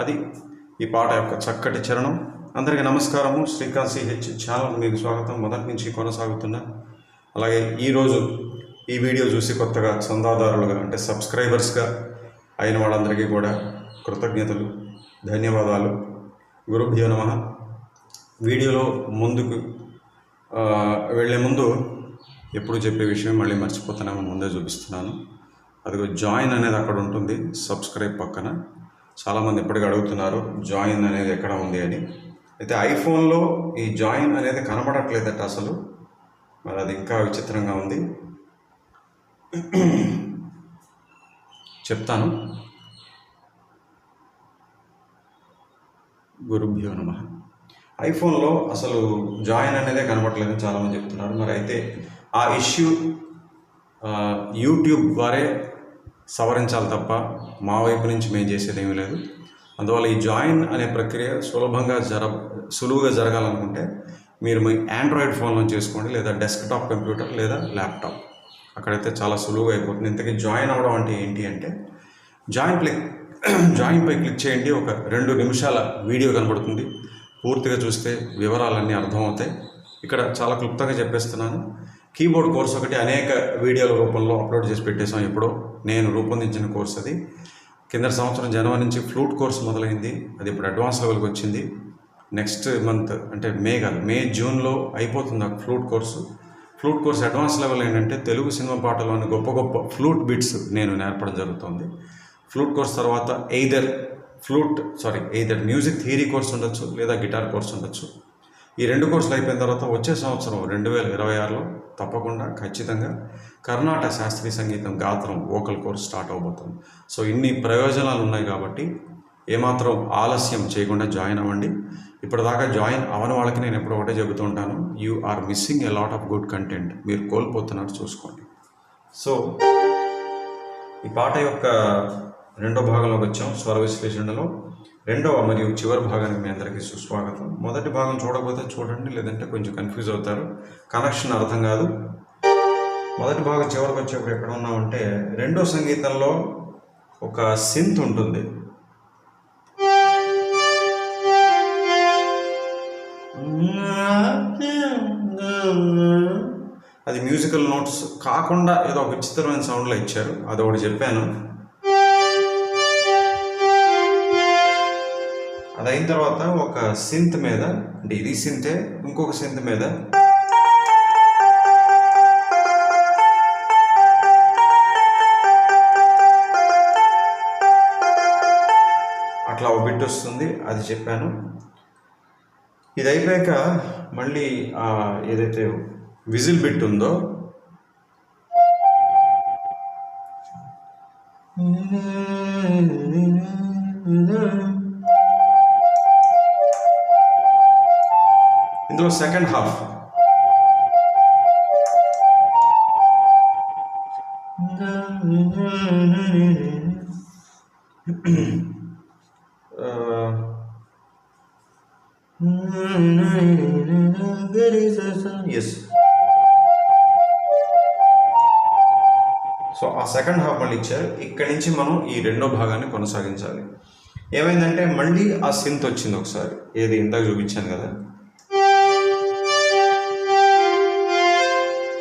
అది ఈ పాట యొక్క చక్కటి చరణం. అందరికీ నమస్కారము. శ్రీకాంత్ సిహెచ్ ఛానల్ మీకు స్వాగతం. మొదటి నుంచి కొనసాగుతున్నా అలాగే ఈరోజు ఈ వీడియో చూసి కొత్తగా చందాదారులుగా అంటే సబ్స్క్రైబర్స్గా అయిన వాళ్ళందరికీ కూడా కృతజ్ఞతలు ధన్యవాదాలు. గురుభ్యో నమ. వీడియోలో ముందుకు వెళ్ళే ముందు ఎప్పుడు చెప్పే విషయం మళ్ళీ మర్చిపోతానేమో ముందే చూపిస్తున్నాను. అదిగో జాయిన్ అనేది అక్కడ ఉంటుంది సబ్స్క్రైబ్ పక్కన. చాలామంది ఇప్పటికీ అడుగుతున్నారు జాయిన్ అనేది ఎక్కడ ఉంది అని. అయితే ఐఫోన్లో ఈ జాయిన్ అనేది కనబడట్లేదట అసలు. మరి అది ఇంకా విచిత్రంగా ఉంది. చెప్తాను. గురుభ్యో నమ. ఐఫోన్లో అసలు జాయిన్ అనేదే కనబడట్లేదని చాలామంది చెప్తున్నారు. మరి అయితే ఆ ఇష్యూ యూట్యూబ్ వారే సవరించాలి తప్ప మా వైపు నుంచి మేము చేసేది ఏమీ లేదు. అందువల్ల ఈ జాయిన్ అనే ప్రక్రియ సులభంగా జర సులువుగా జరగాలనుకుంటే మీరు మీ ఆండ్రాయిడ్ ఫోన్లో చేసుకోండి లేదా డెస్క్టాప్ కంప్యూటర్ లేదా ల్యాప్టాప్ అక్కడైతే చాలా సులువుగా అయిపోతుంది. ఇంతకీ జాయిన్ అవ్వడం అంటే ఏంటి అంటే జాయిన్ క్లిక్ జాయిన్పై క్లిక్ చేయండి. ఒక రెండు నిమిషాల వీడియో కనబడుతుంది. పూర్తిగా చూస్తే వివరాలన్నీ అర్థమవుతాయి. ఇక్కడ చాలా క్లుప్తంగా చెప్పేస్తున్నాను. కీబోర్డ్ కోర్స్ ఒకటి అనేక వీడియోల రూపంలో అప్లోడ్ చేసి పెట్టేశాం ఎప్పుడో. నేను రూపొందించిన కోర్స్ అది. కింద సంవత్సరం జనవరి నుంచి ఫ్లూట్ కోర్స్ మొదలైంది. అది ఇప్పుడు అడ్వాన్స్ లెవెల్కి వచ్చింది. నెక్స్ట్ మంత్ అంటే మే కాదు మే జూన్లో అయిపోతుంది ఆ flute course. Flute course advance level ఏంటంటే తెలుగు సినిమా పాటలోని గొప్ప గొప్ప ఫ్లూట్ బిట్స్ నేను నేర్పడం జరుగుతుంది. ఫ్లూట్ కోర్స్ తర్వాత either flute sorry either music theory course ఉండొచ్చు లేదా గిటార్ కోర్స్ ఉండొచ్చు. ఈ రెండు కోర్సులు అయిపోయిన తర్వాత వచ్చే సంవత్సరం రెండు వేల ఇరవై ఆరులో తప్పకుండా ఖచ్చితంగా కర్ణాటక శాస్త్రీయ సంగీతం గాత్రం వోకల్ కోర్స్ స్టార్ట్ అవబోతుంది. సో ఇన్ని ప్రయోజనాలు ఉన్నాయి కాబట్టి ఏమాత్రం ఆలస్యం చేయకుండా జాయిన్ అవ్వండి. ఇప్పటిదాకా జాయిన్ అవని వాళ్ళకి నేను ఎప్పుడు ఒకటే చెబుతూ ఉంటాను you are missing a lot of good content మీరు కోల్పోతున్నారు చూసుకోండి. సో ఈ పాట యొక్క రెండో భాగంలోకి వచ్చాం స్వర విశ్లేషణలో. రెండవ మరియు చివరి భాగానికి మీ అందరికీ సుస్వాగతం. మొదటి భాగం చూడకపోతే చూడండి లేదంటే కొంచెం కన్ఫ్యూజ్ అవుతారు. కనెక్షన్ అర్థం కాదు. మొదటి భాగం చివరికి వచ్చేప్పుడు ఎక్కడ ఉన్నామంటే రెండో సంగీతంలో ఒక సింత్ ఉంటుంది. అది మ్యూజికల్ నోట్స్ కాకుండా ఏదో ఒక విచిత్రమైన సౌండ్లో ఇచ్చారు. అది ఒకటి చెప్పాను. అది అయిన తర్వాత ఒక సింత్ మీద అంటే ఇది సింతే ఇంకొక సింత్ మీద అట్లా ఒక బిట్ వస్తుంది అది చెప్పాను. ఇది అయిపోయాక మళ్ళీ ఏదైతే విజిల్ బిట్ ఉందో ఇందులో సెకండ్ హాఫ్. ఎస్ సో ఆ సెకండ్ హాఫ్ మళ్ళీ ఇచ్చారు. ఇక్కడి నుంచి మనం ఈ రెండో భాగాన్ని కొనసాగించాలి. ఏమైందంటే మళ్ళీ ఆ సింత్ వచ్చింది ఒకసారి. ఏది ఇందాక చూపించాను కదా.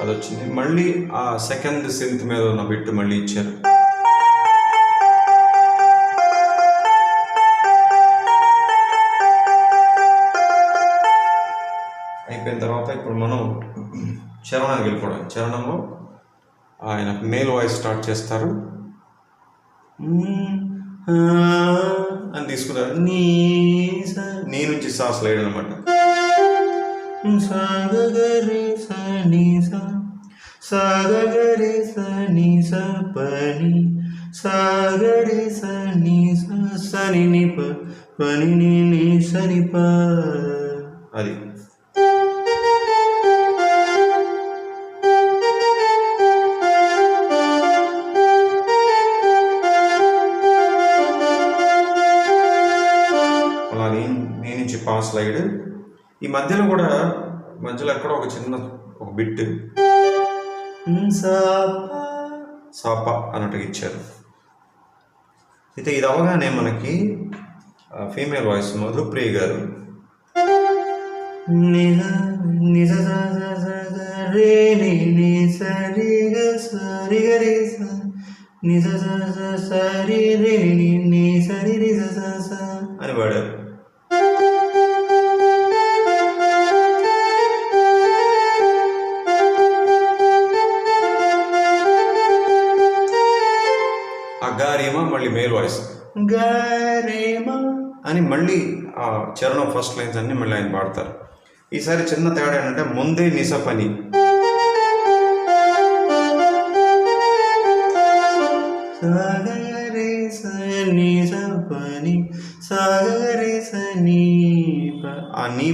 అది వచ్చింది మళ్ళీ ఆ సెకండ్ సింత్ మీద ఉన్న బిట్ మళ్ళీ ఇచ్చారు. అయిపోయిన తర్వాత ఇప్పుడు మనం చరణానికి వెళ్ళిపోవడం. చరణంలో ఆయన మేల్ వాయిస్ స్టార్ట్ చేస్తారు. అని తీసుకున్నారు నీ నీ నుంచి సా స్లైడ్ అనమాట సాగరి సని స సాగరి సని స పని సాగరి సని స సని ని ప పని ని ని సని ప అది అలా నీ నీ నుంచి పా స్లైడ్ ఈ మధ్యలో కూడా మధ్యలో ఎక్కడో ఒక చిన్న ఒక బిట్. సాప. అన్నట్టుగా ఇచ్చారు. అయితే ఇది అవగానే మనకి ఫీమేల్ వాయిస్ మధుప్రియ గారు. నిజ నిజ మళ్ళీ ఆ చరణం ఫస్ట్ లైన్స్ అన్ని మళ్ళీ ఆయన పాడతారు. ఈసారి చిన్న తేడా ఏంటంటే ముందే నిస పని. స గ రే స ని స ప. ని స గ రే స ని ప ఆ నీ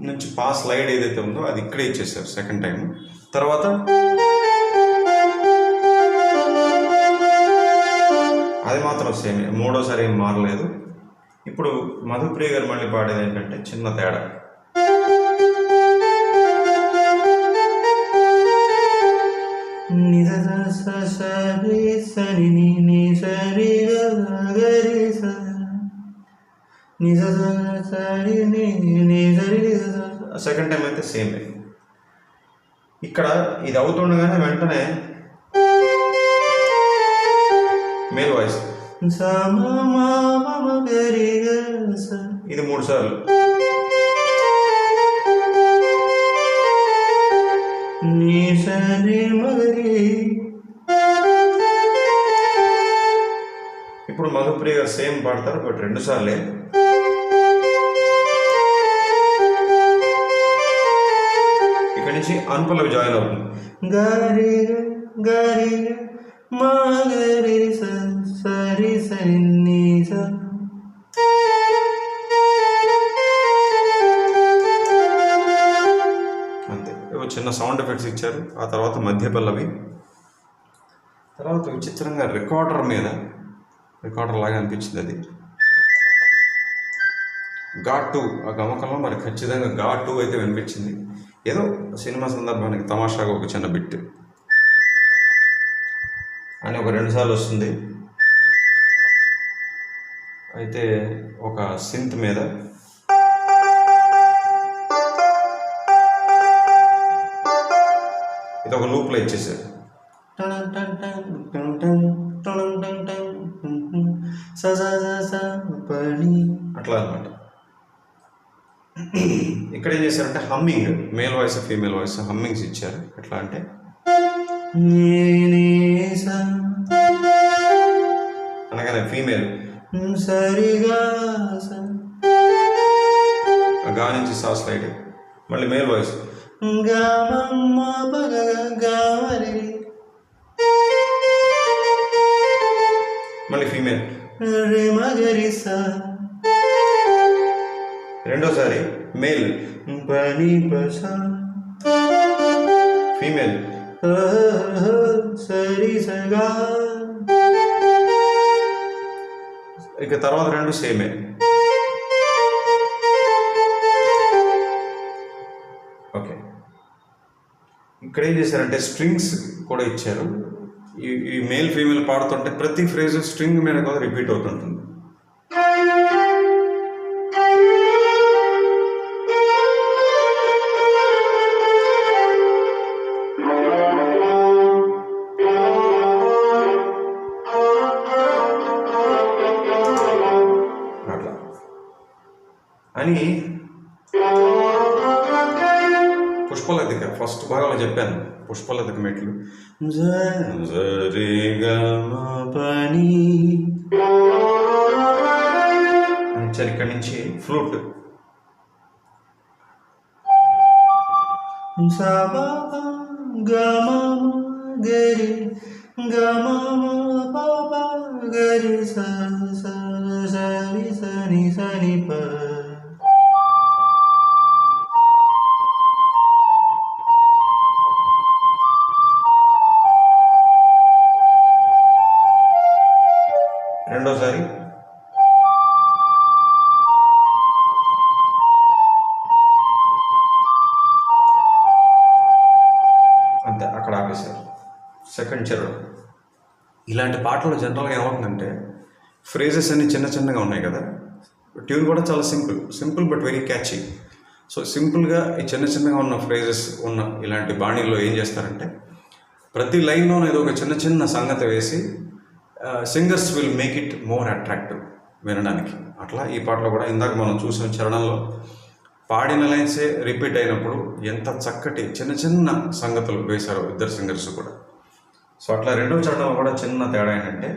నుంచి పా స్లైడ్ ఏదైతే ఉందో అది ఇక్కడే ఇచ్చేసారు సెకండ్ టైం తర్వాత అది మాత్రం సేమ్ మూడోసారి ఏం మారలేదు. ఇప్పుడు మధుప్రియ గారు మళ్ళీ పాడేది ఏంటంటే చిన్న తేడా. సరి నిజ సరి సరి సెకండ్ టైం అయితే సేమ్ ఇక్కడ ఇది అవుతుండగానే వెంటనే మేల్ వాయిస్. ఇది మూడు సార్లు. ఇప్పుడు మధుప్రియ గారు సేమ్ పాడతారు బట్ రెండు సార్లే. ఇక్కడి నుంచి అనుపల్లవి జాయిన్ అవుతుంది. గారి గారి మా గారి సార్ సరి స అంతే చిన్న సౌండ్ ఎఫెక్ట్స్ ఇచ్చారు. ఆ తర్వాత మధ్య పల్లవి తర్వాత విచిత్రంగా రికార్డర్ మీద రికార్డర్ లాగా అనిపించింది అది. ఘాట్ టూ ఆ గమకంలో మరి ఖచ్చితంగా ఘాట్ టూ అయితే వినిపించింది. ఏదో సినిమా సందర్భానికి తమాషాగా ఒక చిన్న బిట్. అని ఒక రెండు సార్లు వస్తుంది. అయితే ఒక సింత్ మీద. ఇది ఒక లూప్లో ఇచ్చేసారు. అట్లా అనమాట ఇక్కడ ఏం చేశారంటే humming male voice female voice hummings ఇచ్చారు. ఎట్లా అంటే అనగానే ఫీమేల్ సరిగా గా నుంచి సా లైట్ మళ్ళీ మేల్ వాయిస్. గమమ్మ గమరి మళ్ళీ ఫీమేల్. మగరి సా. రెండోసారి మేల్. పని పస. ఫీమేల్. సరి సగా. ఇక తర్వాత రెండు సేమే. ఓకే. ఇక్కడ ఏం చేశారంటే స్ట్రింగ్స్ కూడా ఇచ్చారు. ఈ ఈ మేల్ ఫీమేల్ పాడుతుంటే ప్రతి ఫ్రేజ్ స్ట్రింగ్ మీద కూడా రిపీట్ అవుతుంటుంది. చెప్పాను పుష్పలతకు మెట్లు పని ఇక్కడి నుంచి ఫ్లూట్ గరి గమ గరి సరి సరి సని ప రెండోసారి. అంతే అక్కడ ఆపేశారు. సెకండ్ చరణం ఇలాంటి పాటలు జనరల్గా ఏమవుతుందంటే ఫ్రేజెస్ అన్ని చిన్న చిన్నగా ఉన్నాయి కదా. ట్యూన్ కూడా చాలా simple simple but very catchy. So సింపుల్గా ఈ చిన్న చిన్నగా ఉన్న ఫ్రేజెస్ ఉన్న ఇలాంటి బాణీల్లో ఏం చేస్తారంటే ప్రతి లైన్లోనూ ఏదో ఒక చిన్న చిన్న సంగతి వేసి singers will make it more attractive వినడానికి. అట్లా ఈ పాటలో కూడా ఇందాక మనం చూసిన చరణంలో పాడిన లైన్సే రిపీట్ అయినప్పుడు ఎంత చక్కటి చిన్న చిన్న సంగతులు వేశారు ఇద్దరు సింగర్స్ కూడా. సో అట్లా రెండో చరణంలో కూడా చిన్న తేడా ఏంటంటే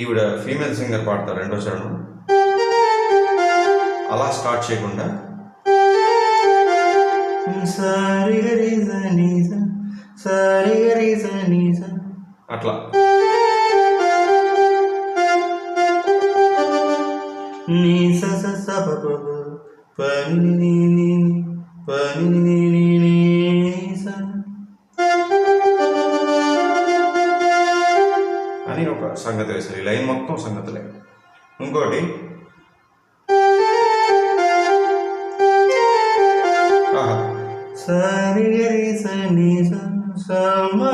ఈవిడ ఫీమేల్ సింగర్ పాడతారు రెండో చరణం. అలా స్టార్ట్ చేయకుండా అట్లా. నీ స స స ప ప ప ప ని ని ని అని ఒక సంగతి వేశారు. ఈ లైన్ మొత్తం సంగతులే. ఇంకోటి సారి గరి సని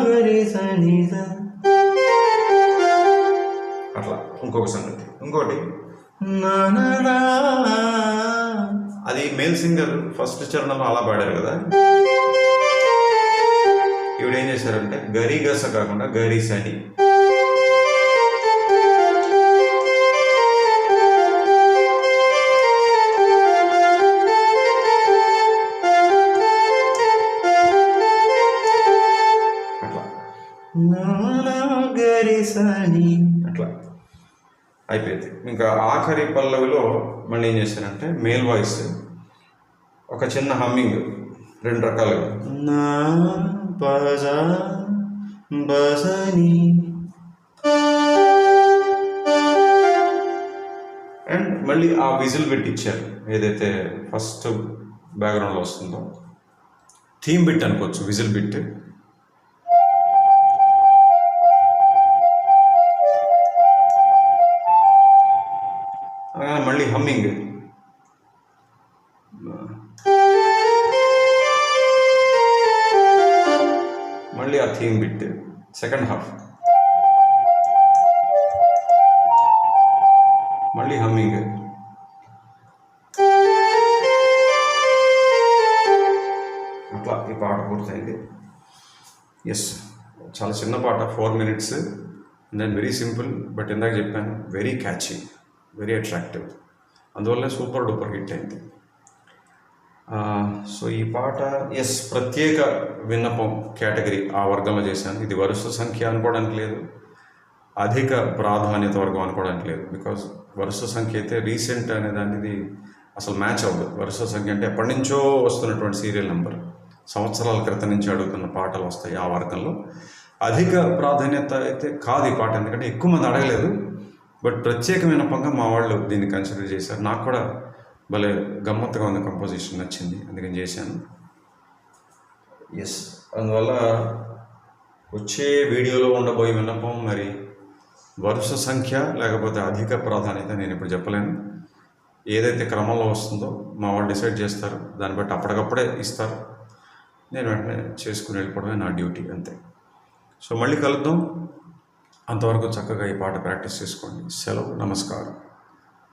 గరి సని అట్లా ఇంకొక సంగతి. ఇంకోటి అది మేల్ సింగర్ ఫస్ట్ చరణంలో అలా పాడారు కదా. ఈవిడ ఏం చేశారంటే గరీ గస కాకుండా గరీస్ అని ఇంకా ఆఖరి పల్లవిలో మళ్ళీ ఏం చేశారంటే మేల్ వాయిస్ ఒక చిన్న హమ్మింగ్ రెండు రకాలుగా. నా అండ్ మళ్ళీ ఆ విజిల్ పెట్టి ఇచ్చారు ఏదైతే ఫస్ట్ బ్యాక్గ్రౌండ్లో వస్తుందో. థీమ్ బిట్ అనుకోవచ్చు విజిల్ బిట్. అలాగే మళ్ళీ హమ్మింగ్ మళ్ళీ ఆ థీమ్ బిట్ సెకండ్ హాఫ్ మళ్ళీ హమ్మింగ్ అట్లా ఈ పాట పూర్తయింది ఎస్ చాలా చిన్న పాట four minutes then very simple but ఇందాక చెప్పాను వెరీ క్యాచీ వెరీ అట్రాక్టివ్ అందువల్ల సూపర్ డూపర్ హిట్ అయింది. సో ఈ పాట ఎస్ ప్రత్యేక విన్నపం కేటగిరీ ఆ వర్గంలో చేశాను. ఇది వరుస సంఖ్య అనుకోవడానికి లేదు. అధిక ప్రాధాన్యత వర్గం అనుకోవడానికి లేదు. బికాజ్ వరుస సంఖ్య అయితే రీసెంట్ అనే దానిది అసలు మ్యాచ్ అవ్వదు. వరుస సంఖ్య అంటే ఎప్పటి నుంచో వస్తున్నటువంటి సీరియల్ నెంబర్ సంవత్సరాల క్రితం నుంచి అడుగుతున్న పాటలు వస్తాయి ఆ వర్గంలో. అధిక ప్రాధాన్యత అయితే కాదు ఈ పాట. ఎందుకంటే ఎక్కువ మంది అడగలేదు. బట్ ప్రత్యేకమైన పంగా మా వాళ్ళు దీన్ని కన్సిడర్ చేశారు. నాకు కూడా భలే గమ్మత్తుగా ఉంది కంపోజిషన్ నచ్చింది. అందుకని చేశాను. ఎస్ అందువల్ల వచ్చే వీడియోలో ఉండబోయే విన్నపం మరి వరుస సంఖ్య లేకపోతే అధిక ప్రాధాన్యత నేను ఇప్పుడు చెప్పలేను. ఏదైతే క్రమంలో వస్తుందో మా వాళ్ళు డిసైడ్ చేస్తారు. దాన్ని బట్టి అప్పటికప్పుడే ఇస్తారు. నేను వెంటనే చేసుకుని వెళ్ళిపోవడమే నా డ్యూటీ అంతే. సో మళ్ళీ కలుద్దాం. అంతవరకు చక్కగా ఈ పాట ప్రాక్టీస్ చేసుకోండి. సెలవు నమస్కారం.